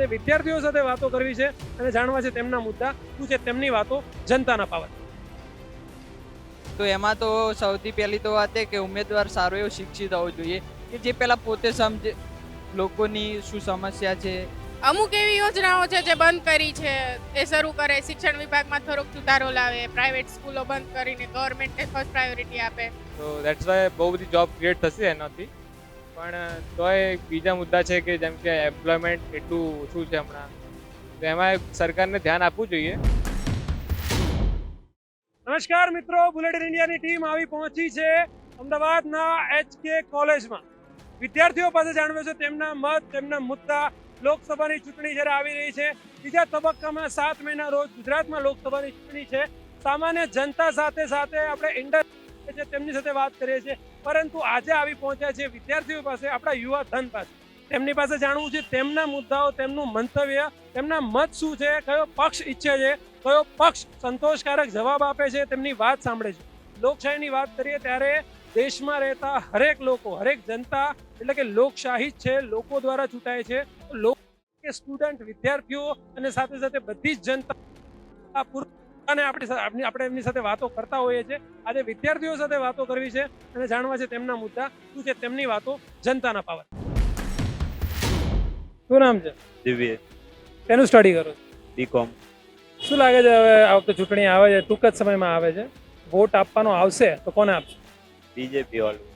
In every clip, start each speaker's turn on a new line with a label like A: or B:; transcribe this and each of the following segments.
A: અને વિદ્યાર્થીઓ સાથે વાતો કરવી છે અને જાણવા છે તેમના મુદ્દા શું છે તેમની વાતો જનતાના પાવર.
B: તો એમાં તો સૌથી પહેલી તો વાત એ કે ઉમેદવાર સારો એવો શિક્ષિત હોવો જોઈએ કે જે પહેલા પોતે સમજે લોકોની શું સમસ્યા છે.
C: અમુક એવી યોજનાઓ છે જે બંધ કરી છે એ શરૂ કરે શિક્ષણ વિભાગમાં થોડોક સુધારો લાવે પ્રાઇવેટ સ્કૂલો બંધ કરીને ગવર્મેન્ટને ફર્સ્ટ પ્રાયોરિટી આપે.
D: તો દેટ્સ વાય બહુ બધી જોબ ક્રિએટ થશે એનાથી. પણ તોય બીજા મુદ્દા છે કે જેમ કે એમ્પ્લોયમેન્ટ એટલું ઓછું છે હમણાં. તો એમાં સરકારને ધ્યાન આપવું જોઈએ.
A: નમસ્કાર મિત્રો, બુલેટિન ઇન્ડિયાની ટીમ આવી પહોંચી છે અમદાવાદના એચકે કોલેજમાં. વિદ્યાર્થીઓ પાસે જાણવે છે તેમના મત, તેમના મુદ્દા. લોકસભાની ચૂંટણી જ્યારે આવી રહી છે બીજા તબક્કામાં સાત મહિના રોજ ગુજરાતમાં લોકસભાની ચૂંટણી છે. સામાન્ય જનતા સાથે સાથે આપણે ઇન્ડસ્ટ્રી છે, તેમની સાથે વાત કરીએ છીએ. પરંતુ આજે આવી પહોંચ્યા છે વિદ્યાર્થીઓ પાસે, આપણા યુવા ધન પાસે. તેમની પાસે જાણવું છે તેમના મુદ્દાઓ, તેમનું મંતવ્ય, તેમના મત શું છે, કયો પક્ષ ઈચ્છે છે, કયો પક્ષ સંતોષકારક જવાબ આપે છે, તેમની વાત સાંભળે છે. લોકશાહીની વાત કરીએ ત્યારે દેશમાં રહેતા હરેક લોકો, હરેક જનતા એટલે કે લોકશાહી છે, લોકો દ્વારા ચૂંટાય છે. લોક કે સ્ટુડન્ટ વિદ્યાર્થીઓ અને સાથે સાથે બધી જ જનતા આ પૂર- અને આપણી આપણે એમની સાથે વાતો કરતા હોઈએ છીએ. આજે વિદ્યાર્થીઓ સાથે વાતો કરવી છે અને જાણવા છે તેમના મુદ્દા શું છે તેમની વાતો જનતાના પાવર. શું નામ છે?
E: દિવ્ય.
A: તેનું સ્ટડી કરો?
E: બીકોમ
A: શું લાગે છે હવે આ વખતે ચૂંટણી આવે છે? ટૂંક જ સમયમાં આવે છે. વોટ આપવાનો આવશે તો કોને આપશે?
E: બીજેપી વાળું.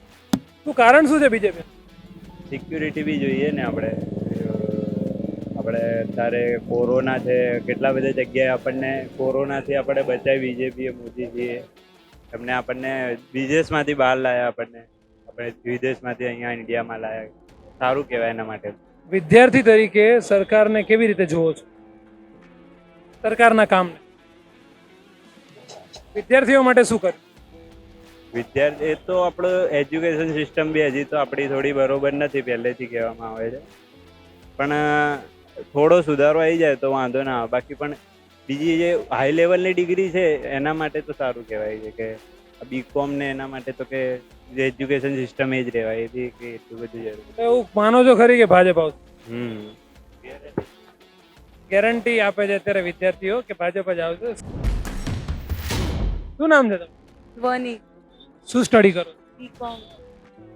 A: શું કારણ શું છે બીજેપી
E: સિક્યુરિટી બી જોઈએ ને આપણે. આપણે અત્યારે કોરોના છે કેટલા બધા જગ્યાએ આપણને કોરોનાથી આપણે બચાવી બીજેપીએ મોદીજીએ એમને આપણને વિદેશમાંથી બહાર લાવ્યા આપણને. આપણે વિદેશમાંથી અહીંયા ઇન્ડિયામાં લાયા. સારું કહેવાય એના માટે.
A: વિદ્યાર્થી તરીકે સરકારને કેવી રીતે જુઓ છો? સરકારના કામને. વિદ્યાર્થીઓ માટે શું કર્યું?
E: વિદ્યાર્થી એ તો આપણું એજ્યુકેશન સિસ્ટમ બી હજી તો આપણી થોડી બરોબર નથી પહેલેથી કહેવામાં આવે છે. પણ થોડો સુધારો આવી જાય તો વાંધો ના આવે. બાકી પણ બીજી જે હાઈ લેવલની ડિગ્રી છે એના માટે તો સારું કહેવાય છે કે બીકોમ ને એના માટે તો કે એજ્યુકેશન સિસ્ટમ એ જ રહેવાય એથી કે એટલું બધું જરૂર
A: એવું માનો છો ખરી કે ભાજપ આવશે?
E: હમ.
A: ગેરંટી આપે છે અત્યારે વિદ્યાર્થીઓ કે ભાજપ જ આવશે. શું નામ છે તમારું?
F: વની
A: શું સ્ટડી કરો
F: બીકોમ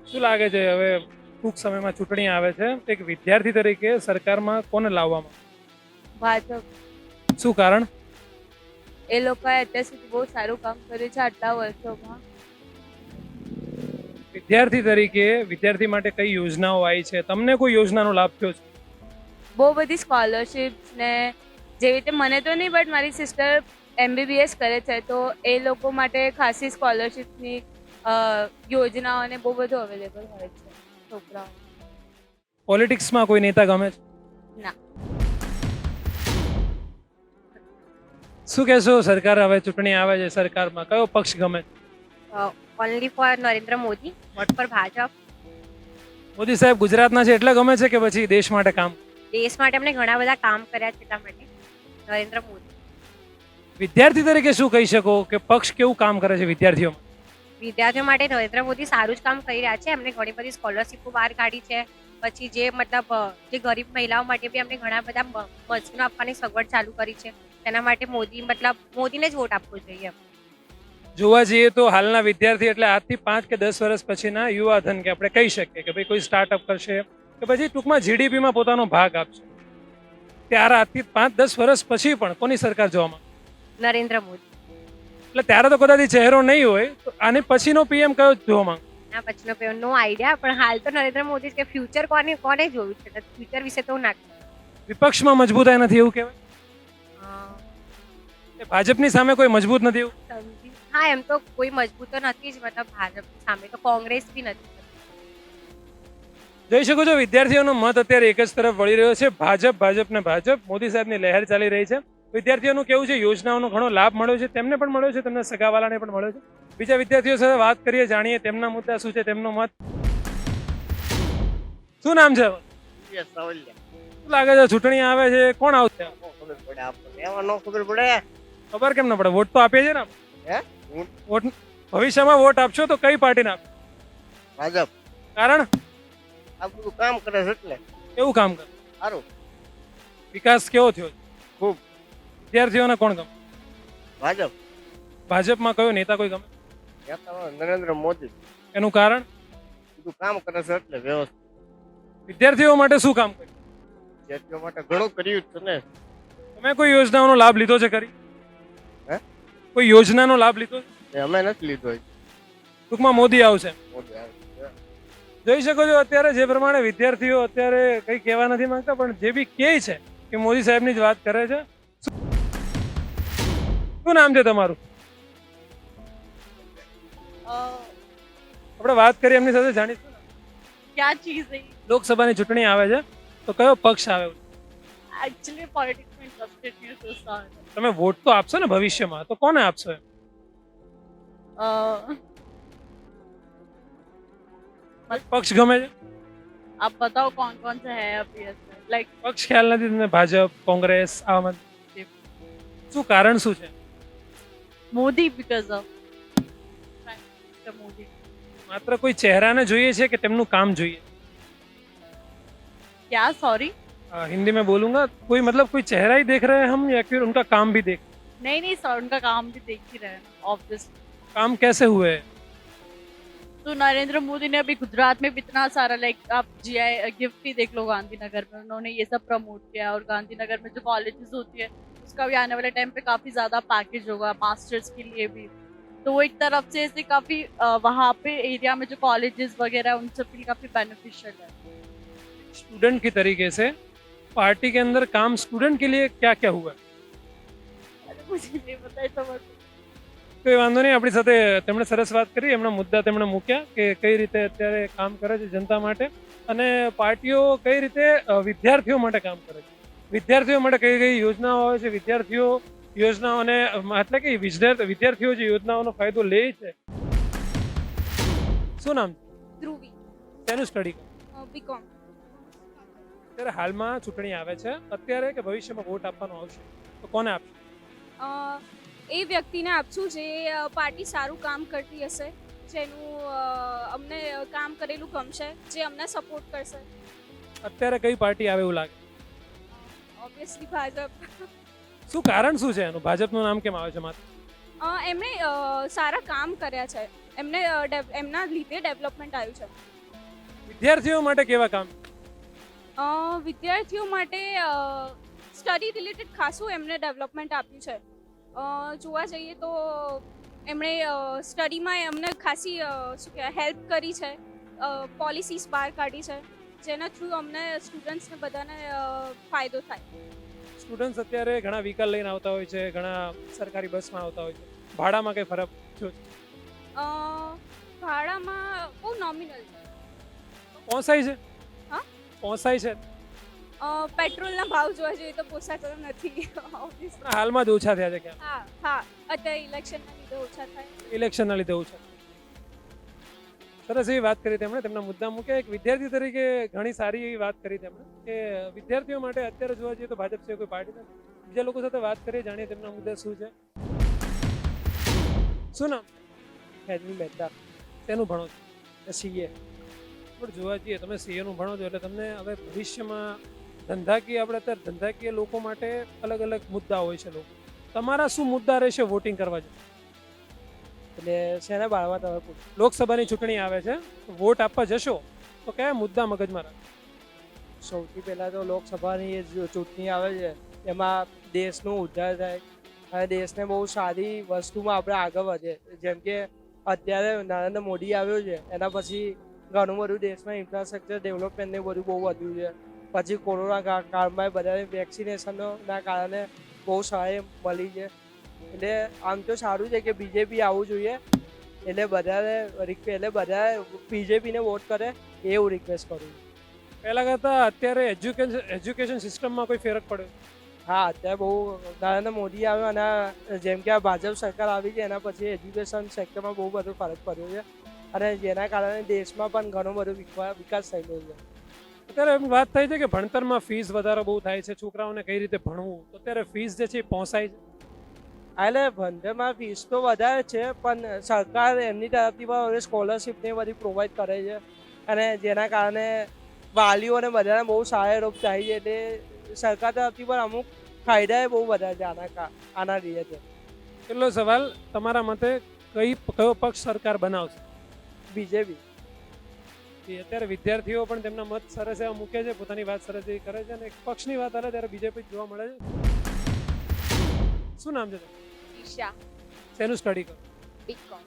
A: શું લાગે છે હવે ટૂંક સમયમાં ચૂંટણી આવે છે. એક વિદ્યાર્થી તરીકે સરકારમાં કોને લાવવામાં?
F: ભાજપ.
A: શું કારણ?
F: એ લોકોએ અત્યાર સુધી બહુ સારું કામ કર્યું છે આટલા વર્ષોમાં.
A: વિદ્યાર્થી તરીકે વિદ્યાર્થી માટે કઈ યોજનાઓ આવી છે? તમને કોઈ યોજનાનો લાભ થયો છે?
F: બહુ બધી સ્કોલરશિપ ને જેવી રીતે મને તો નહીં બટ મારી સિસ્ટર એમબીબીએસ કરે છે તો એ લોકો માટે ખાસી સ્કોલરશિપની યોજનાઓ અને બહુ બધું અવેલેબલ હોય છે. છોકરાઓ
A: પોલિટિક્સમાં કોઈ નેતા ગમે છે?
F: ના.
A: શું કહેશો સરકાર હવે ચૂંટણી આવે છે સરકારમાં કયો પક્ષ ગમે?
G: Only for Narendra Modi vote પર ભાજપ.
A: મોદી સાહેબ ગુજરાતના છે એટલે ગમે છે કે પછી દેશ માટે કામ?
G: દેશ માટે એમણે ઘણા બધા કામ કર્યા છે એટલા માટે નરેન્દ્ર મોદી.
A: વિદ્યાર્થી તરીકે શું કહી શકો કે પક્ષ કેવું કામ કરે છે વિદ્યાર્થીઓ
G: વિદ્યાર્થીઓ માટે નરેન્દ્ર મોદી સારું જ કામ કરી રહ્યા છે. એમને ઘણી બધી સ્કોલરશીપો બહાર કાઢી છે. પછી જે મતલબ જે ગરીબ મહિલાઓ માટે બી એમને ઘણા બધા મશીનો આપવાની સગવડ ચાલુ કરી છે. તેના માટે મોદી મતલબ મોદીને જ વોટ આપવો જોઈએ
A: જોવા જઈએ તો હાલના વિદ્યાર્થી એટલે આજથી પાંચ કે દસ વર્ષ પછીના યુવા ધન કે આપણે કહી શકીએ કે ભાઈ કોઈ સ્ટાર્ટઅપ કરશે કે પછી ટૂંકમાં જીડીપીમાં પોતાનો ભાગ આપશે. ત્યારે આજથી પાંચ દસ વર્ષ પછી પણ કોની સરકાર જોવામાં
G: નરેન્દ્ર મોદી.
A: એટલે ત્યારે તો કદાચ ચહેરો નહીં હોય. તો આને પછીનો પીએમ કયો જોવા માંગ?
G: ના પછીનો પીએમ નો આઈડિયા પણ હાલ તો નરેન્દ્ર મોદી કે ફ્યુચર કોને કોને જોયું છે? ફ્યુચર વિશે તો ના.
A: વિપક્ષમાં મજબૂતાઈ નથી એવું કહેવાય? ભાજપની સામે કોઈ મજબૂત નથી એવું?
G: હા એમ તો કોઈ મજબૂત તો નથી જ મતલબ ભાજપ સામે તો કોંગ્રેસ બી નથી.
A: જોઈ શકો છો વિદ્યાર્થીઓનો મત અત્યારે એક જ તરફ વળી રહ્યો છે. ભાજપ ભાજપ ને ભાજપ મોદી સાહેબની લહેર ચાલી રહી છે. વિદ્યાર્થીઓનું કેવું છે? યોજનાઓનો ઘણો લાભ મળ્યો છે. તેમને પણ મળ્યો છે? તેમના સગાવાલાને પણ મળ્યો છે? બીજા વિદ્યાર્થીઓ સાથે વાત કરીએ જાણીએ તેમના મુદ્દા શું છે તેમનો મત. શું નામ છે? શું લાગે છે ચૂંટણી આવે છે? કોણ આવશે?
H: ખબર
A: કેમ ન પડે? વોટ તો આપીએ છે ને વોટ ભવિષ્યમાં વોટ આપશો તો કઈ પાર્ટીને આપશો?
H: ભાજપ.
A: કારણ?
H: આ બધું કામ કરે છે એટલે.
A: કેવું કામ કરે?
H: સારું.
A: વિકાસ કેવો થયો?
H: ખૂબ.
A: વિદ્યાર્થીઓને કોણ ગમે?
H: ભાજપ.
A: ભાજપમાં કયો નેતા કોઈ ગમે?
H: નેતાઓ નરેન્દ્ર મોદી.
A: એનું કારણ?
H: બધું કામ કરે છે એટલે વ્યવસ્થિત.
A: વિદ્યાર્થીઓ માટે શું કામ કર્યું?
H: વિદ્યાર્થીઓ માટે ઘણું કર્યું છે ને.
A: તમે કોઈ યોજનાઓનો લાભ લીધો છે ખરી?
H: હે?
A: કોઈ યોજનાનો લાભ લીધો છે?
H: અમે નથી લીધો.
A: ટૂંકમાં મોદી આવશે.
H: મોદી આવશે
A: જોઈ શકો છો અત્યારે જે પ્રમાણે વિદ્યાર્થીઓ અત્યારે કંઈ કહેવા નથી માંગતા પણ જે બી કહે છે કે મોદી સાહેબની જ વાત કરે છે. શું નામ છે તમારું? આપણે વાત કરી એમની સાથે જાણીશું
I: ક્યાં ચીજ
A: લોકસભાની ચૂંટણી આવે છે તો કયો પક્ષ આવે?
I: એકચ્યુઅલી પોલિટિક્સ
A: તમે વોટ તો આપશો ને ભવિષ્યમાં તો કોને આપશો પક્ષ ગમે છે?
I: આપ બતાવો કોણ કોણ છે હે અભી લાઈક
A: પક્ષ ખ્યાલ નથી તમને ભાજપ કોંગ્રેસ આવા શું કારણ શું છે?
I: मोदी बिकॉज ऑफ मोदी
A: માત્ર કોઈ ચહેરાને જોઈએ છે કે તેમનું કામ જોઈએ
I: क्या सॉरी
A: आ, हिंदी में बोलूंगा कोई मतलब कोई चेहरा ही देख रहे हैं हम या फिर उनका काम भी देख
I: नहीं नहीं सर उनका काम भी देख ही रहे हैं ऑब्वियसली
A: काम कैसे हुए हैं?
I: तो नरेंद्र मोदी ने अभी गुजरात में भी इतना सारा लाइक आप जी आई गिफ्ट ही देख लो गांधीनगर में उन्होंने ये सब प्रमोट किया और गांधीनगर में जो कॉलेजेस होती है उसका भी आने वाले टाइम पे काफी ज्यादा पैकेज होगा मास्टर्स के लिए भी तो वो एक तरफ से ऐसे काफी अ, वहाँ पे एरिया में जो कॉलेजेस वगैरह हैं, उन सब के लिए काफी बेनिफिशियल है
A: स्टूडेंट की तरीके से पार्टी के अंदर काम स्टूडेंट के लिए क्या क्या हुआ है?
I: अरे मुझे नहीं पता है समझ
A: કોઈ વાંધો નહીં આપણી સાથે તેમણે સરસ વાત કરી એમના મુદ્દા તેમણે મૂક્યા કે કઈ રીતે અત્યારે કામ કરે છે જનતા માટે અને પાર્ટીઓ કઈ રીતે અ, વિદ્યાર્થીઓ માટે કામ કરે છે વિદ્યાર્થીઓ માટે કઈ કઈ યોજનાઓ આવે છે? વિદ્યાર્થીઓ યોજનાઓને એટલે કે વિદ્યાર્થીઓ જે યોજનાઓનો ફાયદો લે છે? શું નામ?
F: ધ્રુવી.
A: તેનું સ્ટડી
F: બીકોમ
A: અત્યારે હાલમાં ચૂંટણી આવે છે. અત્યારે કે ભવિષ્યમાં વોટ આપવાનો આવશે? તો કોને આપશે?
J: એ વ્યક્તિને આપશું જે પાર્ટી સારું કામ કરતી હશે જેનું અમને કામ કરેલું ગમશે જે અમને સપોર્ટ કરશે.
A: અત્યારે કઈ પાર્ટી આવે એવું લાગે?
J: ઓબ્વિયસલી ભાજપ.
A: શું કારણ શું છે એનું? ભાજપનું નામ કેમ આવે છે માત્ર?
J: એમણે સારા કામ કર્યા છે. એમને એમના લીધે ડેવલપમેન્ટ આવ્યું છે.
A: વિદ્યાર્થીઓ માટે કેવા કામ?
J: વિદ્યાર્થીઓ માટે સ્ટડી રિલેટેડ ખાસું એમને ડેવલપમેન્ટ આપ્યું છે. જોવા જઈએ તો એમણે સ્ટડીમાં એમને ખાસી હેલ્પ કરી છે. પોલિસીસ બહાર કાઢી છે. જેના થ્રુ અમને સ્ટુડન્ટ્સને બધાને ફાયદો થાય.
A: સ્ટુડન્ટ્સ અત્યારે ઘણા વ્હીકલ લઈને આવતા હોય છે ઘણા સરકારી બસમાં આવતા હોય છે. ભાડામાં કઈ ફરક જો
J: છે? ભાડામાં બહુ નોમિનલ છે.
A: પોસાય છે?
J: હા?
A: પોસાય છે?
J: પેટ્રોલના ભાવ જોવા જઈએ તો પોસાતો નથી
A: હાલમાં જ ઓછા થયા છે કે
J: હા હા અત્યારે ઇલેક્શનના લીધે ઓછા થાય.
A: ઇલેક્શનના લીધે ઓછા સરસ એવી વાત કરી તેમણે. તેમના મુદ્દા મૂક્યા એક વિદ્યાર્થી તરીકે ઘણી સારી એવી વાત કરી તેમણે કે વિદ્યાર્થીઓ માટે અત્યારે જોવા જઈએ તો ભાજપ છે કોઈ પાર્ટી નથી. બીજા લોકો સાથે વાત કરીએ, જાણીએ તેમના મુદ્દા શું છે. શું નામ?
K: હેડવી મહેતા.
A: તેનું ભણો છો?
K: સીએ.
A: પણ જોવા જઈએ, તમે સીએ નું ભણો છો એટલે તમને હવે ભવિષ્યમાં ધંધાકીય, આપણે અત્યારે ધંધાકીય લોકો માટે અલગ અલગ મુદ્દા હોય છે લોકો. તમારા શું મુદ્દા રહેશે વોટિંગ કરવા જતા?
K: એટલે શેના બાળવા તમે
A: લોકસભાની ચૂંટણી આવે છે, વોટ આપવા જશો, તો કયા મુદ્દા મગજમાં રાખો?
K: સૌથી પહેલાં તો લોકસભાની ચૂંટણી આવે છે, એમાં દેશનો ઉદ્ધાર થાય. અને દેશને બહુ સારી વસ્તુમાં આપણે આગળ વધે. જેમ કે અત્યારે નરેન્દ્ર મોદી આવ્યો છે, એના પછી ઘણું બધું દેશમાં ઇન્ફ્રાસ્ટ્રક્ચર ડેવલપમેન્ટને બધું બહુ વધ્યું છે. પછી કોરોના કાળમાં બધાને વેક્સિનેશનના કારણે બહુ સહાય મળી છે. એટલે આમ તો સારું છે કે બીજેપી આવવું જોઈએ. એટલે બધાને એટલે બધા બીજેપીને વોટ કરે એવું રિક્વેસ્ટ કરું
A: પહેલાં કરતા અત્યારે એજ્યુકેશન એજ્યુકેશન સિસ્ટમમાં કોઈ ફેરક પડ્યો?
K: હા અત્યારે બહુ નરેન્દ્ર મોદી આવ્યો અને જેમ કે આ ભાજપ સરકાર આવી છે એના પછી એજ્યુકેશન સેક્ટરમાં બહુ બધો ફરક પડ્યો છે. અને જેના કારણે દેશમાં પણ ઘણો બધો વિકાસ વિકાસ થયેલો છે.
A: અત્યારે એમ વાત થઈ છે કે ભણતરમાં ફીસ વધારો બહુ થાય છે છોકરાઓને કઈ રીતે ભણવું? તો અત્યારે ફીસ જે છે એ પહોંચાય છે.
K: એટલે ભણતરમાં ફીસ તો વધારે છે પણ સરકાર એમની તરફથી પણ સ્કોલરશીપ ને બધી પ્રોવાઈડ કરે છે. અને જેના કારણે વાલીઓને બધાને બહુ સહાયરૂપ થાય છે એટલે સરકાર તરફથી પણ અમુક ફાયદા બહુ બધા છે આના આના છે.
A: એટલો સવાલ? તમારા મતે કઈ કયો પક્ષ સરકાર બનાવશે?
K: બીજેપી.
A: અત્યારે વિદ્યાર્થીઓ પણ તેમના મત સરસ એવા મૂકે છે પોતાની વાત સરસ એવી કરે છે અને એક પક્ષની વાત આવે ત્યારે બીજેપી જોવા મળે છે. શું નામ છે તમારું?
C: ઈશા
A: શેનું સ્ટડી કરો?
C: બીકોમ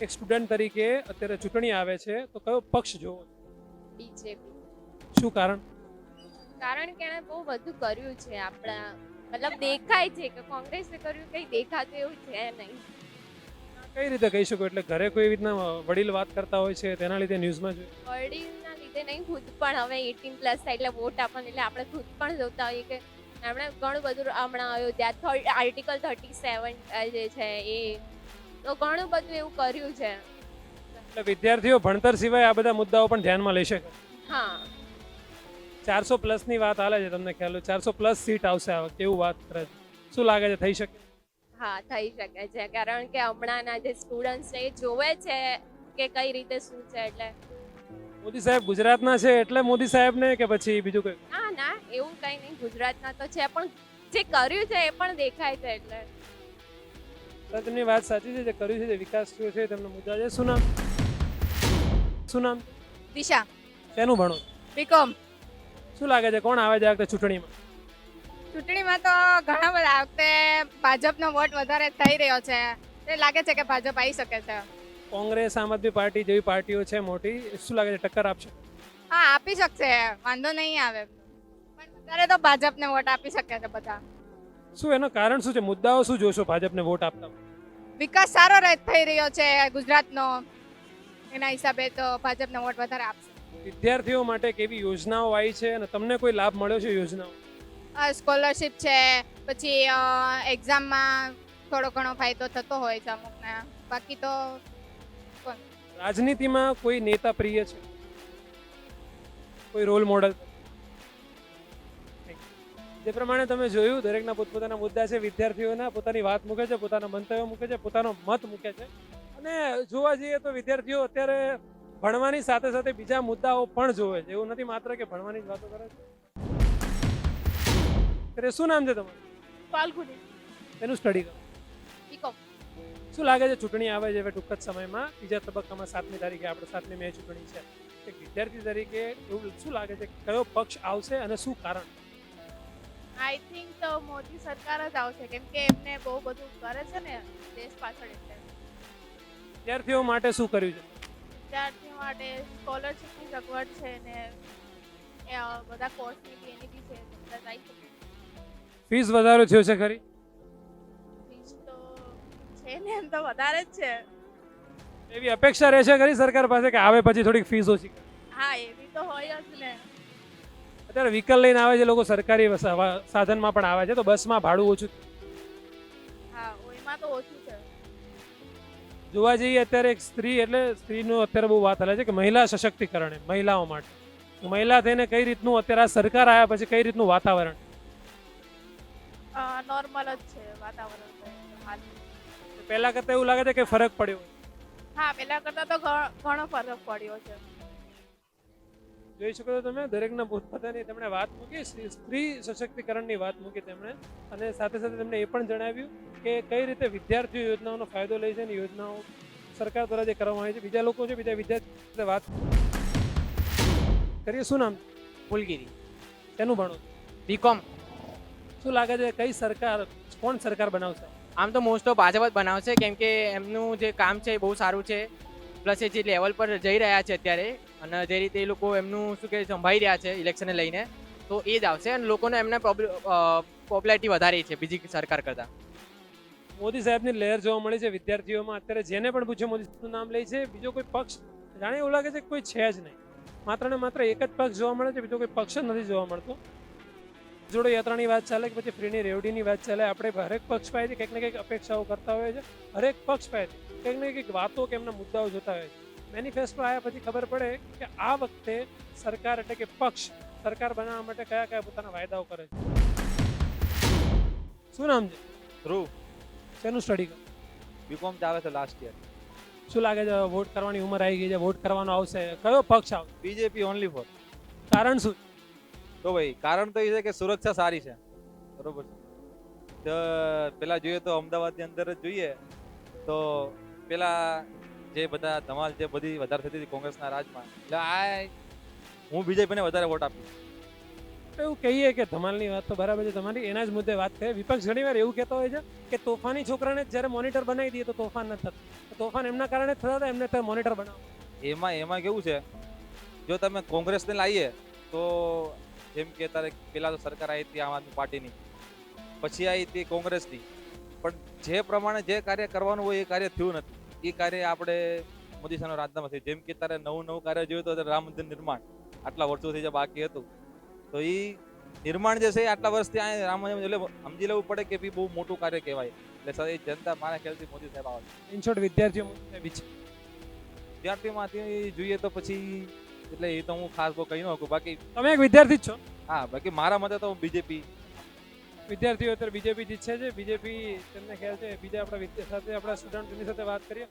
A: એક સ્ટુડન્ટ તરીકે અત્યારે ચૂંટણી આવે છે તો કયો પક્ષ જોવો?
C: બીજેપી
A: શું કારણ?
C: કારણ કે એણે બહુ બધું કર્યું છે આપણા મતલબ દેખાય છે કે કોંગ્રેસે કર્યું કંઈ દેખાતું એવું છે નહીં.
A: કઈ રીતે કહી શકો? એટલે ઘરે કોઈ રીતના વડીલ વાત કરતા હોય છે તેના લીધે ન્યૂઝમાં જોઈએ
C: વડીલના લીધે નહીં ખુદ પણ હવે એટીન પ્લસ થાય એટલે વોટ આપણને એટલે આપણે ખુદ પણ જોતા હોઈએ કે એમણે ઘણું બધું હમણાં અયોધ્યા આર્ટિકલ થર્ટી સેવન જે છે એ તો ઘણું બધું એવું કર્યું છે.
A: એટલે વિદ્યાર્થીઓ ભણતર સિવાય આ બધા મુદ્દાઓ પણ ધ્યાનમાં લઈ શકે
C: હા.
A: ચારસો પ્લસની વાત હાલે છે તમને ખ્યાલ ચારસો પ્લસ સીટ આવશે આ વખતે એવું વાત કરે છે? શું લાગે છે થઈ શકે?
C: હા થઈ શકે છે કારણ કે હમણાંના જે સ્ટુડન્ટ્સ છે એ જોવે છે કે કઈ રીતે શું છે એટલે
A: મોદી સાહેબ ગુજરાતના છે એટલે મોદી સાહેબને કે પછી બીજું કંઈ?
C: ના ના એવું કંઈ નહીં. ગુજરાતના તો છે પણ જે કર્યું છે એ પણ દેખાય છે એટલે.
A: તો તેમની વાત સાચી છે જે કર્યું છે જે વિકાસ થયો છે તેમનો મુદ્દા છે. શું નામ? શું નામ?
C: દિશા.
A: શેનું ભણો?
C: બીકોમ.
A: શું લાગે છે કોણ આવે છે આ વખતે ચૂંટણીમાં?
C: ચૂંટણીમાં તો ઘણા બધા આ વખતે ભાજપનો વોટ વધારે થઈ રહ્યો છે. તે લાગે છે કે ભાજપ આવી શકે છે.
A: કોંગ્રેસ આમ આદમી પાર્ટી જેવી પાર્ટીઓ છે મોટી શું લાગે છે ટક્કર આપશે?
C: હા આપી શકશે. વાંધો નહીં આવે. પણ અત્યારે તો ભાજપને વોટ આપી શકે છે બધા.
A: શું એનું કારણ શું છે? મુદ્દાઓ શું જોશો ભાજપને વોટ આપતા
C: વિકાસ સારો રહે થઈ રહ્યો છે ગુજરાતનો. એના હિસાબે તો ભાજપને વોટ વધારે આપશે.
A: વિદ્યાર્થીઓ માટે કેવી યોજનાઓ આવી છે અને તમને કોઈ લાભ મળ્યો છે યોજનાઓ?
C: સ્કોલરશિપ છે પછી એક્ઝામમાં થોડો ઘણો ફાયદો થતો હોય છે અમુકને. બાકી તો
A: રાજનીતિમાં કોઈ નેતા પ્રિય છે? કોઈ રોલ મોડલ જે પ્રમાણે તમે જોયું દરેકના પોતપોતાના મુદ્દા છે વિદ્યાર્થીઓના પોતાની વાત મૂકે છે પોતાના મંતવ્યો મૂકે છે પોતાનો મત મૂકે છે. અને જોવા જઈએ તો વિદ્યાર્થીઓ અત્યારે ભણવાની સાથે સાથે બીજા મુદ્દાઓ પણ જોવે છે. એવું નથી માત્ર કે ભણવાની જ વાતો કરે છે. શું નામ છે તમારું?
C: ફાલ્ગુની
A: એનું સ્ટડી કરો.
C: બીકોમ
A: શું લાગે છે ચૂંટણી આવે છે હવે ટૂંક જ સમયમાં? બીજા તબક્કામાં સાતમી તારીખે આપણે સાતમી મે ચૂંટણી છે. એક વિદ્યાર્થી તરીકે એવું શું લાગે છે? કે કયો પક્ષ આવશે અને શું કારણ?
C: આઈ થિંક તો મોદી સરકાર જ આવશે કેમ કે એમને બહુ બધું કરે છે ને દેશ પાછળ એટલે.
A: વિદ્યાર્થીઓ માટે શું કર્યું છે?
C: વિદ્યાર્થીઓ માટે સ્કોલરશિપની સગવડ છે ને બધા કોર્સની બી એની બી છે
A: ફીસ વધારો થયો છે ખરી?
C: છે ને એમ તો વધારે જ છે.
A: એવી અપેક્ષા રહેશે ખરી સરકાર પાસે કે આવે પછી થોડીક ફીસ ઓછી
C: હા એવી તો હોય જ ને.
A: અત્યારે વ્હીકલ લઈને આવે છે લોકો સરકારી સાધનમાં પણ આવે છે તો બસમાં ભાડું ઓછું
C: હા ઓઈમાં તો ઓછું છે.
A: જોવા જઈએ અત્યારે એક સ્ત્રી એટલે સ્ત્રીનું અત્યારે બહુ વાત હાલે છે કે મહિલા સશક્તિકરણ મહિલાઓ માટે. મહિલા થઈને કઈ રીતનું અત્યારે આ સરકાર આવ્યા પછી કઈ રીતનું વાતાવરણ?
C: નોર્મલ જ છે વાતાવરણ.
A: પહેલા કરતા એવું લાગે છે કે ફરક પડ્યો
C: હા પહેલા કરતા તો ઘણો ફરક પડ્યો છે.
A: જોઈ શકો છો તમે દરેકના પોતપોતાની તેમણે વાત મૂકી સ્ત્રી- સશક્તિકરણની વાત મૂકી તેમણે. અને સાથે સાથે તેમણે એ પણ જણાવ્યું કે કઈ રીતે વિદ્યાર્થીઓ યોજનાઓનો ફાયદો લે છે અને યોજનાઓ સરકાર દ્વારા જે કરવામાં આવી છે. બીજા લોકો છે બીજા વિદ્યાર્થીઓ વાત કરીએ. શું નામ?
B: ફૂલગીરી.
A: તેનું ભણો
B: બીકોમ
A: શું લાગે છે કઈ સરકાર કોણ સરકાર બનાવશે?
B: આમ તો મોસ્ટ ઓફ ભાજપ જ બનાવશે કેમ કે એમનું જે કામ છે એ બહુ સારું છે. પ્લસ એ જે લેવલ પર જઈ રહ્યા છે અત્યારે, અને જે રીતે એ લોકો એમનું શું કે સંભાળી રહ્યા છે ઇલેક્શનને લઈને, તો એ જ આવશે. અને લોકોને એમને પોપ્યુલારિટી વધારે છે બીજી સરકાર કરતાં.
A: મોદી સાહેબની લહેર જોવા મળે છે વિદ્યાર્થીઓમાં. અત્યારે જેને પણ પૂછ્યો, મોદી સાહેબનું નામ લે છે, બીજો કોઈ પક્ષ, જાણે એવું લાગે છે કે કોઈ છે જ નહીં. માત્ર ને માત્ર એક જ પક્ષ જોવા મળે છે, બીજો કોઈ પક્ષ જ નથી જોવા મળતો. જોડો યાત્રાની વાત ચાલે કે પછી ફ્રીની રેવડીની વાત ચાલે આપણે હરેક પક્ષ પાસેથી કંઈક ને કંઈક અપેક્ષાઓ કરતા હોય છે હરેક પક્ષ પાસેથી કંઈક ને કંઈક વાતો કે એમના મુદ્દાઓ જોતા હોય છે મેનિફેસ્ટો આવ્યા પછી ખબર પડે કે આ વખતે સરકાર એટલે કે પક્ષ સરકાર બનાવવા માટે કયા કયા પોતાના વાયદાઓ કરે છે. શું નામ છે?
L: ધ્રુવ.
A: શેનું સ્ટડી કરો?
L: બીકોમ ચાલે છે લાસ્ટ યર
A: શું લાગે છે વોટ કરવાની ઉંમર આવી ગઈ છે? વોટ કરવાનો આવશે. કયો પક્ષ આવશે?
L: બીજેપી ઓનલી ફોર
A: કારણ શું?
L: તો ભાઈ કારણ તો એ છે કે સુરક્ષા સારી છે. બરોબર છે. પેલા જોઈએ તો અમદાવાદની અંદર જ જોઈએ. તો પેલા જે બધા ધમાલ જે બધી વધારે થતી હતી કોંગ્રેસના રાજમાં એટલે આ હું બીજેપીને વધારે વોટ આપીશ.
A: એવું કહીએ કે ધમાલની વાત તો બરાબર છે તમારી એના જ મુદ્દે વાત કરીએ. વિપક્ષ ઘણીવાર એવું કહેતો હોય છે કે તોફાની છોકરાને જ્યારે મોનિટર બનાવી દઈએ તો તોફાન નથી થતું. તોફાન એમના કારણે થતા હતા એમને મોનિટર બનાવો
L: એમાં એમાં કેવું છે? જો તમે કોંગ્રેસને લાવીએ તો જેમ કે તારે પેલા તો સરકાર આવી હતી આમ આદમી પાર્ટીની. પછી આવી હતી કોંગ્રેસની. પણ જે પ્રમાણે જે કાર્ય કરવાનું હોય એ કાર્ય થયું નથી. એ કાર્ય આપણે મોદી સાહેબનો રાજનામા થયું. જેમ કે તારે નવું નવું કાર્ય જોયું તો રામ મંદિર નિર્માણ. આટલા વર્ષોથી જે બાકી હતું. તો એ નિર્માણ જે છે આટલા વર્ષથી આ રામ મંદિર એટલે સમજી લેવું પડે કે બહુ મોટું કાર્ય કહેવાય. એટલે સર એ જનતા મારા ખ્યાલથી મોદી સાહેબ આવે
A: ઇન શોર્ટ વિદ્યાર્થીઓ
L: વિદ્યાર્થીમાંથી જોઈએ તો પછી એટલે એ તો હું ખાસ બહુ કહી નાખું બાકી
A: તમે એક વિદ્યાર્થી જ છો.
L: હા બાકી મારા મતે તો બીજેપી
A: વિદ્યાર્થીઓ અત્યારે બીજેપી જીતશે છે. બીજેપી તેમને ખ્યાલ છે બીજા આપણા વિદ્યા સાથે આપણા સ્ટુડન્ટની સાથે વાત કરીએ.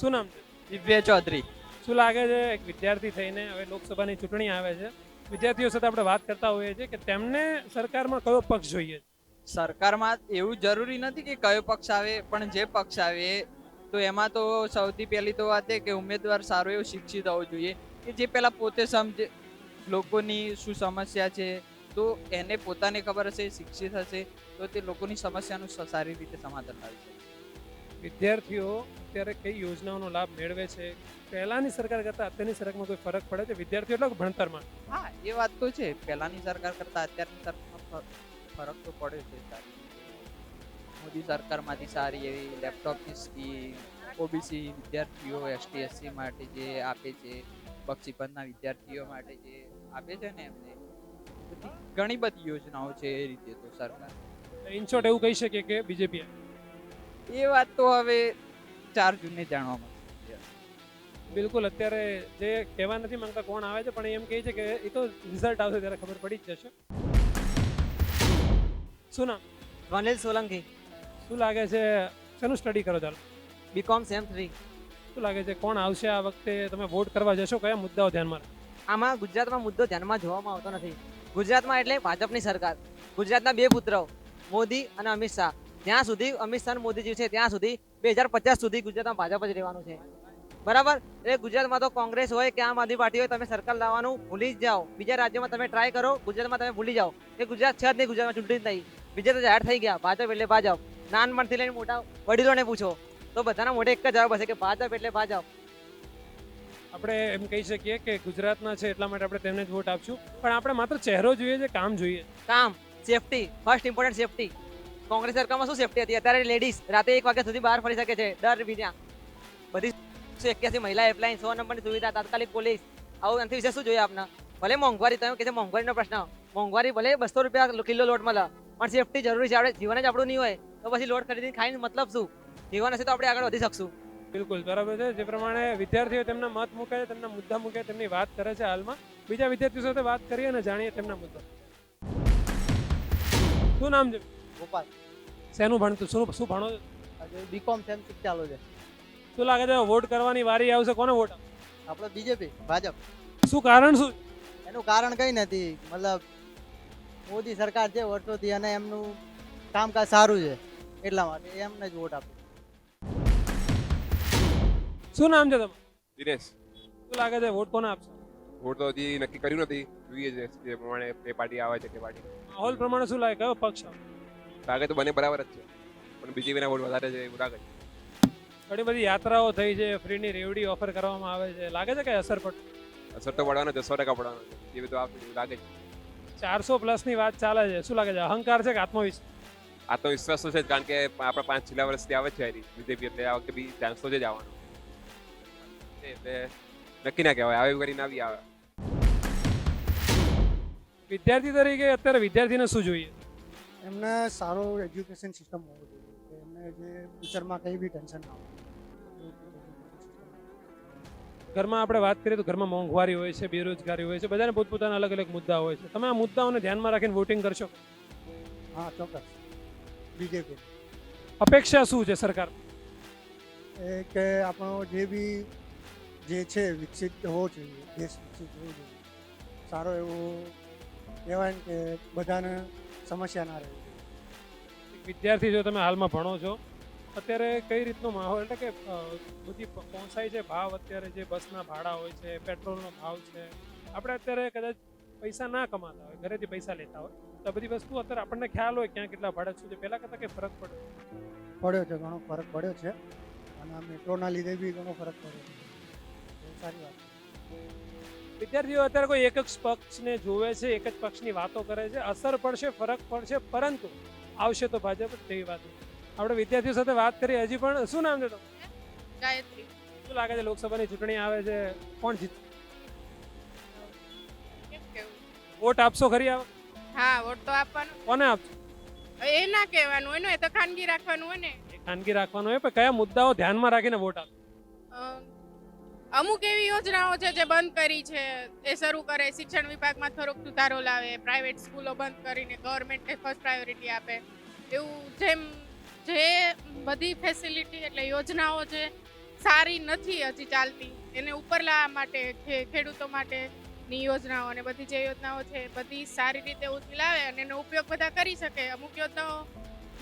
A: શું નામ છે?
B: દિવ્ય ચૌધરી.
A: શું લાગે છે એક વિદ્યાર્થી થઈને હવે લોકસભાની ચૂંટણી આવે છે. વિદ્યાર્થીઓ સાથે આપણે વાત કરતા હોઈએ છીએ કે તેમને સરકારમાં કયો પક્ષ જોઈએ
B: સરકારમાં એવું જરૂરી નથી કે કયો પક્ષ આવે પણ જે પક્ષ આવે તો એમાં તો સૌથી પહેલી તો વાત એ કે ઉમેદવાર સારો એવો શિક્ષિત હોવો જોઈએ કે જે પહેલાં પોતે સમજે લોકોની શું સમસ્યા છે તો એને પોતાને ખબર હશે શિક્ષિત હશે તો તે લોકોની સમસ્યાનું સારી રીતે સમાધાન લાવી શકે.
A: વિદ્યાર્થીઓ અત્યારે કઈ યોજનાઓનો લાભ મેળવે છે? પહેલાની સરકાર કરતાં અત્યારની સરકારમાં કોઈ ફરક પડે છે? વિદ્યાર્થીઓ એટલે ભણતરમાં?
B: હા એ વાત તો છે. પહેલાની સરકાર કરતાં અત્યારની સરકારમાં ફરક તો પડે છે. સારી મોદી સરકારમાંથી સારી એવી લેપટોપની સ્કીમ ઓબીસી વિદ્યાર્થીઓ એસટી એસસી માટે જે આપે છે પક્ષીપંથના વિદ્યાર્થીઓ માટે જે આપે છે ને એમને બધી ઘણી બધી યોજનાઓ છે એ રીતે તો સરકાર.
A: ઇન શોર્ટ એવું કહી શકીએ કે બીજેપી
B: એ? વાત તો હવે ચાર જૂને જાણવા મળશે
A: બિલકુલ અત્યારે જે કહેવા નથી માંગતા કોણ આવે છે પણ એમ કહે છે કે એ તો રિઝલ્ટ આવશે ત્યારે ખબર પડી જ જશે. શું નામ?
B: વનિલ સોલંકી.
A: શું લાગે છે? શેનું સ્ટડી કરો ચાલો?
B: બીકોમ સેમ થ્રી
A: શું લાગે છે કોણ આવશે આ વખતે? તમે વોટ કરવા જશો? કયા મુદ્દાઓ ધ્યાનમાં
B: આમાં ગુજરાતમાં મુદ્દો ધ્યાનમાં જોવામાં આવતો નથી. ગુજરાતમાં એટલે ભાજપની સરકાર. ગુજરાતના બે પુત્રો મોદી અને અમિત શાહ. જ્યાં સુધી અમિત શાહ મોદીજી છે ત્યાં સુધી બે હજાર પચાસ સુધી ગુજરાતમાં ભાજપ જ રહેવાનું છે. બરાબર? એટલે ગુજરાતમાં તો કોંગ્રેસ હોય કે આમ આદમી પાર્ટી હોય તમે સરકાર લાવવાનું ભૂલી જ જાઓ. બીજા રાજ્યોમાં તમે ટ્રાય કરો ગુજરાતમાં તમે ભૂલી જાઓ. કે ગુજરાત છે જ નહીં ગુજરાતમાં ચૂંટણી જ નહીં. બીજે તો જાહેર થઈ ગયા ભાજપ એટલે ભાજપ. નાનપણથી લઈને મોટા વડીલોને પૂછો. તો બધાના મોઢે એક જ જવાબ હશે કે ભાજપ એટલે ભાજપ
A: આપણે એમ કહી શકીએ કે ગુજરાતના છે એટલા માટે આપણે તેમને જ વોટ આપશું. પણ આપણે માત્ર ચહેરો જોઈએ છે કામ જોઈએ.
B: કામ safety first important safety Congress સરકારમાં શું સેફટી હતી? અત્યારે લેડીઝ રાતે એક વાગ્યા સુધી બહાર ફરી શકે છે ડર વિના બધી એક્યાસી મહિલા હેલ્પલાઇન સો નંબરની સુવિધા તાત્કાલિક પોલીસ આવું એનાથી વિશે શું જોઈએ આપને? ભલે મોંઘવારી તમે કે છે મોંઘવારીનો પ્રશ્ન મોંઘવારી ભલે બસો રૂપિયા કિલો લોટ મળે પણ સેફટી જરૂરી છે. આપણે જીવન જ આપણું નહીં હોય તો પછી લોટ ખરીદીને ખાઈને મતલબ શું? જીવન હશે તો આપણે આગળ વધી શકશું.
A: બિલકુલ બરાબર છે. જે પ્રમાણે વિદ્યાર્થીઓ તેમના મત મૂકે છે તેમના મુદ્દા મૂકે તેમની વાત કરે છે હાલમાં. બીજા વિદ્યાર્થીઓ સાથે વાત કરીએ અને જાણીએ તેમના મુદ્દા. શું નામ છે?
K: ગોપાલ.
A: શેનું ભણતું શું શું ભણો છો?
K: બીકોમ સેમ સિક્સ ચાલુ છે.
A: શું લાગે છે વોટ કરવાની વારી આવશે? કોને વોટ
K: આપણે બીજેપી ભાજપ.
A: શું કારણ શું?
K: એનું કારણ કંઈ નથી. મતલબ મોદી સરકાર છે વર્ષોથી અને એમનું કામકાજ સારું છે એટલા માટે એમને જ વોટ આપે.
A: શું નામ છે તમારું?
M: દિનેશ.
A: શું લાગે છે વોટ કોને આપશો?
M: વોટ તો હજી નક્કી કર્યું નથી. જોઈએ છે જે પ્રમાણે એ પાર્ટી આવે છે તે પાર્ટી.
A: માહોલ પ્રમાણે શું લાગે? કયો પક્ષ આવે?
M: લાગે તો બંને બરાબર જ છે. પણ બીજેપીના વોટ વધારે છે એવું લાગે છે.
A: ઘણી બધી યાત્રાઓ થઈ છે ફ્રીની રેવડી ઓફર કરવામાં આવે છે. લાગે છે કે અસર પડશે
M: અસર તો પડવાનો છે સો ટકા પડવાનો છે. એવી આપશે એવું લાગે છે.
A: ચારસો પ્લસની વાત ચાલે છે. શું લાગે છે? અહંકાર છે કે આત્મવિશ્વાસ?
M: આત્મવિશ્વાસ તો છે કારણ કે આપણા પાંચ છેલ્લા વર્ષથી આવે છે બીજેપી એટલે આ વખતે બી ચાન્સ તો છે જ આવવાનો. એટલે નક્કી ના કહેવાય આવે કરીને આવી આવે.
A: વિદ્યાર્થી તરીકે અત્યારે વિદ્યાર્થીને શું જોઈએ?
K: એમને સારો એજ્યુકેશન સિસ્ટમ હોવો જોઈએ. એમને જે ફ્યુચરમાં કંઈ બી ટેન્શન ના હોય.
A: ઘરમાં આપણે વાત કરીએ તો ઘરમાં મોંઘવારી હોય છે બેરોજગારી હોય છે બધાને પોતપોતાના અલગ અલગ મુદ્દા હોય છે. તમે આ મુદ્દાઓને ધ્યાનમાં રાખીને વોટિંગ કરશો?
K: હા ચોક્કસ. બીજેપી.
A: અપેક્ષા શું છે સરકાર
K: એ કે આપણો જે બી જે છે વિકસિત હોવો જોઈએ દેશ વિકસિત હોવો જોઈએ.
N: સારો એવું કહેવાય ને કે બધાને સમસ્યા ના રહે.
A: વિદ્યાર્થી જો તમે હાલમાં ભણો છો અત્યારે કઈ રીતનો માહોલ એટલે કે બધી પહોંચાય છે ભાવ અત્યારે જે બસના ભાડા હોય છે પેટ્રોલનો ભાવ છે. આપણે અત્યારે કદાચ પૈસા ના કમાતા હોય ઘરેથી પૈસા લેતા હોય તો બધી વસ્તુ અત્યારે આપણને ખ્યાલ હોય ક્યાં કેટલા ભાડા શું છે પહેલાં કરતાં કંઈ ફરક પડે
N: પડ્યો છે ઘણો ફરક પડ્યો છે. અને મેટ્રોના લીધે બી ઘણો ફરક પડ્યો છે. સારી વાત
A: વિદ્યાર્થીઓ અત્યારે કોઈ એક જ પક્ષને જોવે છે એક જ પક્ષની વાતો કરે છે અસર પડશે ફરક પડશે પરંતુ આવશે તો ભાજપ તેવી વાત. આપણે વિદ્યાર્થીઓ સાથે વાત કરી હજી પણ શું નામ છે તમારું?
I: ગાયત્રી.
A: શું લાગે છે લોકસભાની ચૂંટણી આવે છે? કોણ જીત?
I: કેમ કેવું?
A: વોટ આપશો ખરી આવો?
I: હા વોટ તો આપવાનો.
A: કોને આપશો?
I: એ ના કહેવાનું હોય ને એ તો ખાનગી રાખવાનું હોય ને.
A: ખાનગી રાખવાનું હોય પણ કયા મુદ્દાઓ ધ્યાનમાં રાખીને વોટ આપશો?
I: અમુક એવી યોજનાઓ છે જે બંધ કરી છે. એ શરૂ કરે, શિક્ષણ વિભાગમાં થોડોક સુધારો લાવે પ્રાઇવેટ સ્કૂલો બંધ કરીને ગવર્મેન્ટને ફર્સ્ટ પ્રાયોરિટી આપે. એવું જેમ, જે બધી ફેસિલિટી એટલે યોજનાઓ જે સારી નથી હજી ચાલતી, એને ઉપર લાવવા માટે ખેડૂતો માટેની યોજનાઓ અને બધી જે યોજનાઓ છે, બધી સારી રીતે ઉચી લાવે અને એનો ઉપયોગ બધા કરી શકે. અમુક યોજનાઓ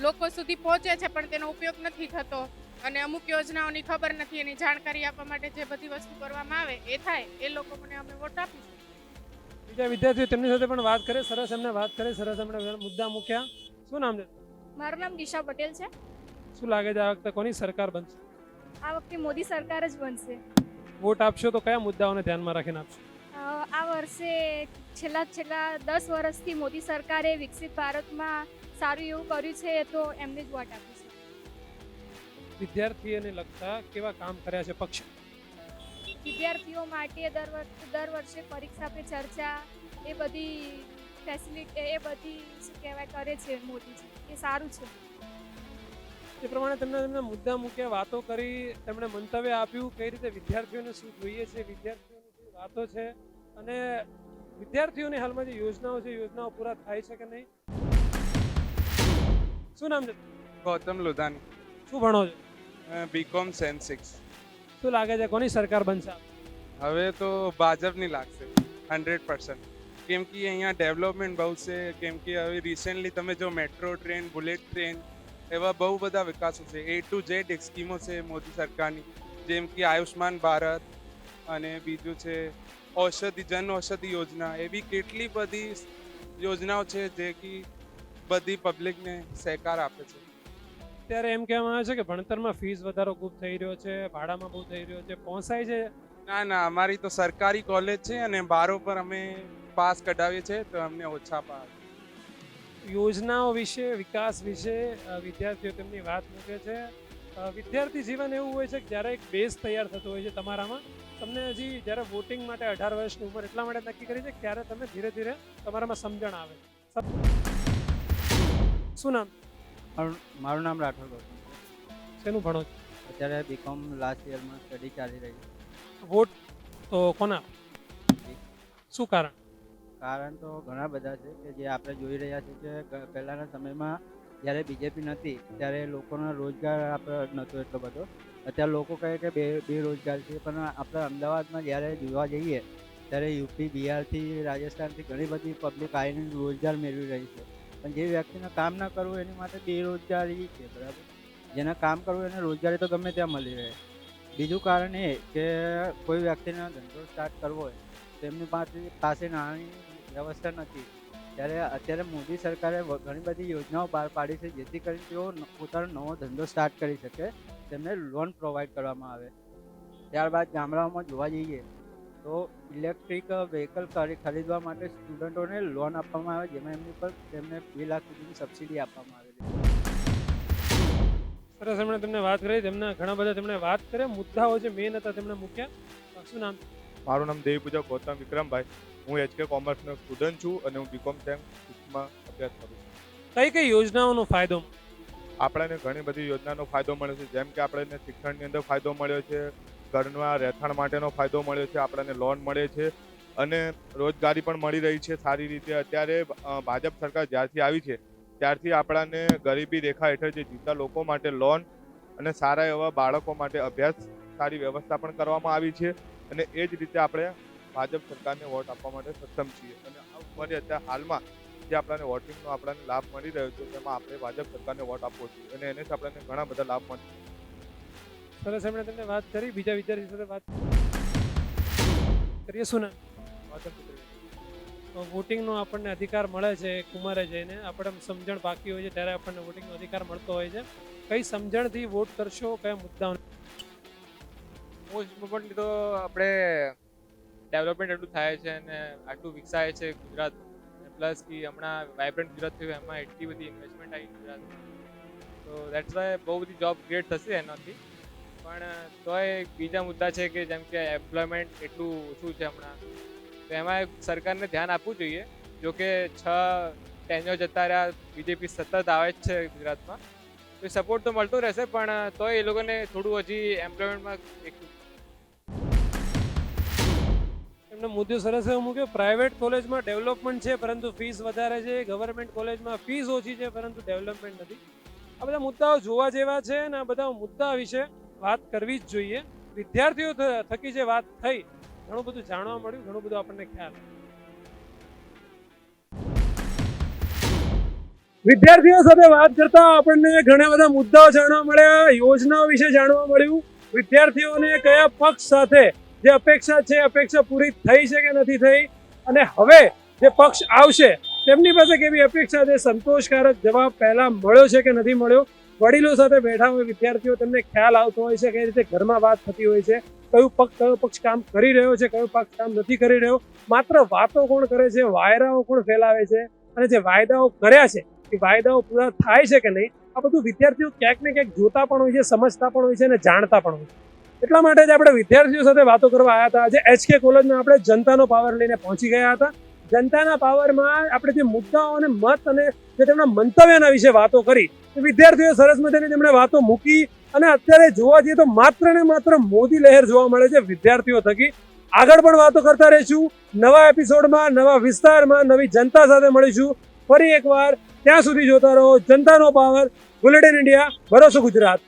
I: લોકો સુધી પહોંચે છે, પણ તેનો ઉપયોગ નથી થતો. અને અમુક યોજનાઓની ખબર નથી એની જાણકારી આપવા માટે જે બધી વસ્તુ કરવામાં આવે એ થાય એ લોકો મને અમે વોટ આપીશું.
A: બીજા વિદ્યાર્થીઓ તેમની સાથે પણ વાત કરે સરસ એમને વાત કરે સરસ એમણે મુદ્દા મૂક્યા. શું નામ છે?
J: મારું નામ દિશા પટેલ છે.
A: શું લાગે છે આ વખતે કોની સરકાર બનશે?
J: આ વખતે મોદી સરકાર જ બનશે.
A: વોટ આપશો તો કયા મુદ્દાઓને ધ્યાનમાં રાખીને આપશો?
J: આ વર્ષે છેલ્લા છેલ્લા દસ વર્ષથી મોદી સરકારે વિકસિત ભારતમાં સારું એવું કર્યું છે તો એમને જ વોટ આપીશું.
A: વિદ્યાર્થીઓને લગતા કેવા કામ કર્યા છે પક્ષ?
J: વિદ્યાર્થીઓ માટે દર વર્ષે દર વર્ષે પરીક્ષા પે ચર્ચા એ બધી ફેસિલિટી એ બધી શું કહેવાય કરે છે મોદીજી. એ સારું છે.
A: એ પ્રમાણે તેમણે તેમના મુદ્દા મૂક્યા વાતો કરી તેમણે મંતવ્ય આપ્યું કઈ રીતે વિદ્યાર્થીઓને શું જોઈએ છે વિદ્યાર્થીઓની શું વાતો છે અને વિદ્યાર્થીઓની હાલમાં જે યોજનાઓ છે યોજનાઓ પૂરા થાય છે કે નહીં? શું નામ છે?
O: ગૌતમ લુધાની
A: શું ભણો છો?
O: બીકોમ સેન સિક્સ
A: શું લાગે છે કોની સરકાર બનશે?
O: હવે તો ભાજપની લાગશે હંડ્રેડ પર્સન્ટ કેમ કે અહીંયા ડેવલપમેન્ટ બહુ છે કેમ કે હવે રિસેન્ટલી તમે જો મેટ્રો ટ્રેન બુલેટ ટ્રેન એવા બહુ બધા વિકાસો છે. એ ટુ જેડ સ્કીમો છે મોદી સરકારની. જેમ કે આયુષ્માન ભારત અને બીજું છે ઔષધિ જન ઔષધિ યોજના. એવી કેટલી બધી યોજનાઓ છે જે કે બધી પબ્લિકને સહકાર આપે છે.
A: અત્યારે એમ કહેવામાં આવે છે કે ભણતરમાં ફીસ વધારો ખૂબ થઈ રહ્યો છે ભાડામાં બહુ થઈ રહ્યો છે પહોંચાય છે?
O: ના ના અમારી તો સરકારી કોલેજ છે અને બારો પર અમે પાસ કઢાવીએ છીએ તો અમને ઓછા પાસ.
A: યોજનાઓ વિશે વિકાસ વિશે વિદ્યાર્થીઓ તેમની વાત મૂકે છે. વિદ્યાર્થી જીવન એવું હોય છે કે જ્યારે એક બેઝ તૈયાર થતો હોય છે તમારામાં તમને હજી જ્યારે વોટિંગ માટે અઢાર વર્ષની ઉંમર એટલા માટે નક્કી કરી છે ત્યારે તમે ધીરે ધીરે તમારામાં સમજણ આવે. શું નામ?
P: મારું નામ રાઠોડ ગૌતમ
A: શેનું ભણો છો?
P: અત્યારે બીકોમ લાસ્ટ યરમાં સ્ટડી ચાલી રહી છે.
A: વોટ તો કોના? શું કારણ?
P: કારણ તો ઘણા બધા છે કે જે આપણે જોઈ રહ્યા છીએ કે પહેલાંના સમયમાં જ્યારે બીજેપી નથી ત્યારે લોકોનો રોજગાર આપણે નહોતો એટલો બધો. અત્યારે લોકો કહે કે બે બેરોજગાર છે પણ આપણે અમદાવાદમાં જ્યારે જોવા જઈએ ત્યારે યુપી બિહારથી રાજસ્થાનથી ઘણી બધી પબ્લિક આવીને રોજગાર મેળવી રહી છે. પણ જે વ્યક્તિને કામ ના કરવું એની માટે બેરોજગારી છે, બરાબર? જેને કામ કરવું એને રોજગારી તો ગમે ત્યાં મળી રહે. બીજું કારણ એ કે કોઈ વ્યક્તિને ધંધો સ્ટાર્ટ કરવો હોય, તો એમની પાસે પાસે નાણાંની વ્યવસ્થા નથી. ત્યારે અત્યારે મોદી સરકારે ઘણી બધી યોજનાઓ બહાર પાડી છે, જેથી કરીને તેઓ પોતાનો નવો ધંધો સ્ટાર્ટ કરી શકે, તેમને લોન પ્રોવાઈડ કરવામાં આવે. ત્યારબાદ ગામડાઓમાં જોવા જઈએ તો ઇલેક્ટ્રિક વ્હીકલ ખરીદવા માટે સ્ટુડન્ટોને લોન આપવામાં આવે જેમાં એમની પર તેમને બે લાખ સુધીની સબસિડી આપવામાં આવે છે.
A: સરસ એમણે તમને વાત કરી તેમના ઘણા બધા તેમણે વાત કરી મુદ્દાઓ જે મેન હતા તેમણે મૂક્યા. શું નામ?
Q: મારું નામ દેવી પૂજા ગૌતમ વિક્રમભાઈ. હું એચકે કોમર્સનો સ્ટુડન્ટ છું અને હું બીકોમ સેમ સિક્સમાં અભ્યાસ કરું છું.
A: કઈ કઈ યોજનાઓનો ફાયદો
Q: આપણને ઘણી બધી યોજનાનો ફાયદો મળ્યો છે. જેમ કે આપણને શિક્ષણની અંદર ફાયદો મળ્યો છે ઘરના રહેઠાણ માટેનો ફાયદો મળ્યો છે, આપણને લોન મળે છે અને રોજગારી પણ મળી રહી છે સારી રીતે. અત્યારે ભાજપ સરકાર જ્યારથી આવી છે, ત્યારથી આપણને ગરીબી રેખા હેઠળ જે જીવતા લોકો માટે લોન અને સારા એવા બાળકો માટે અભ્યાસ, સારી વ્યવસ્થા પણ કરવામાં આવી છે અને એ જ રીતે આપણે ભાજપ સરકારને વોટ આપવા માટે સક્ષમ છીએ. અને આ અત્યારે હાલમાં જે આપણને વોટિંગનો આપણને લાભ મળી રહ્યો છે, તેમાં આપણે ભાજપ સરકારને વોટ આપવો જોઈએ અને એને જ આપણને ઘણા બધા લાભ મળે
A: સરસ એમણે તમને વાત કરી, બીજા વિદ્યાર્થી સાથે વાત કરીએ. શું નામ? વોટિંગનો આપણને અધિકાર મળે છે કુમારે જઈને. આપણે સમજણ બાકી હોય છે, ત્યારે આપણને વોટિંગનો અધિકાર મળતો હોય છે. કઈ સમજણથી વોટ કરશો, કયા મુદ્દા
D: મોસ્ટ ઇમ્પોર્ટન્ટલી તો આપણે ડેવલપમેન્ટ એટલું થાય છે અને આટલું વિકસાય છે ગુજરાત. પ્લસ કે હમણાં વાઇબ્રન્ટ ગુજરાત થયું, એમાં એટલી બધી ઇન્વેસ્ટમેન્ટ આવી ગુજરાત તો દેટ્સ વાય બહુ બધી જોબ ક્રિએટ થશે એનાથી. પણ તોય બીજા મુદ્દા છે કે જેમ કે એમ્પ્લોયમેન્ટ એટલું ઓછું છે હમણાં. તો એમાં સરકારને ધ્યાન આપવું જોઈએ. જો કે છ ટેન્યો જતા રહ્યા, બીજેપી સતત આવે જ છે ગુજરાતમાં. તો સપોર્ટ તો મળતો રહેશે, પણ તોય એ લોકોને થોડું હજી એમ્પ્લોયમેન્ટમાં એક
A: એમનો મુદ્દો સરસ એવો મૂક્યો પ્રાઇવેટ કોલેજમાં ડેવલપમેન્ટ છે, પરંતુ ફીસ વધારે છે. ગવર્મેન્ટ કોલેજમાં ફીસ ઓછી છે, પરંતુ ડેવલપમેન્ટ નથી. આ બધા મુદ્દાઓ જોવા જેવા છે અને આ બધા મુદ્દા વિશે વાત કરવી જ જોઈએ. વિદ્યાર્થીઓ થકી જે વાત થઈ, ઘણું બધું જાણવા મળ્યું, ઘણું બધું આપણને ખ્યાલ વિદ્યાર્થીઓ સાથે વાત કરતા આપણને ઘણા બધા મુદ્દાઓ જાણવા મળ્યા, યોજનાઓ વિશે જાણવા મળ્યું. વિદ્યાર્થીઓને કયા પક્ષ સાથે જે અપેક્ષા છે, અપેક્ષા પૂરી થઈ છે કે નથી થઈ? અને હવે જે પક્ષ આવશે, તેમની પાસે કેવી અપેક્ષા છે? સંતોષકારક જવાબ પહેલા મળ્યો છે કે નથી મળ્યો? વડીલો સાથે બેઠા હોય, વિદ્યાર્થીઓ, તેમને ખ્યાલ આવતો હોય છે કઈ રીતે ઘરમાં વાત થતી હોય છે, કયું પક્ષ કયો પક્ષ કામ કરી રહ્યો છે, કયો પક્ષ કામ નથી કરી રહ્યો, માત્ર વાતો કોણ કરે છે વાયરાઓ કોણ ફેલાવે છે, અને જે વાયદાઓ કર્યા છે, એ વાયદાઓ પૂરા થાય છે કે નહીં, આ બધું વિદ્યાર્થીઓ ક્યાંક ને ક્યાંક જોતા પણ હોય છે, સમજતા પણ હોય છે અને જાણતા પણ હોય છે. એટલા માટે જ આપણે વિદ્યાર્થીઓ સાથે વાતો કરવા આવ્યા હતા. આજે એચકે કોલેજમાં આપણે જનતાનો પાવર લઈને પહોંચી ગયા હતા. જનતાના પાવરમાં આપણે જે મુદ્દાઓ અને મત અને જે તેમના મંતવ્યના વિશે વાતો કરી એ વિદ્યાર્થીઓ સરસ મજાની તેમણે વાતો મૂકી અને અત્યારે જોવા જઈએ તો માત્ર ને માત્ર મોદી લહેર જોવા મળે છે વિદ્યાર્થીઓ થકી. આગળ પણ વાતો કરતા રહીશું. નવા એપિસોડમાં, નવા વિસ્તારમાં, નવી જનતા સાથે મળીશું. ફરી એકવાર ત્યાં સુધી જોતા રહો જનતાનો પાવર. બુલેટિન ઇન્ડિયા ભરોસો ગુજરાત.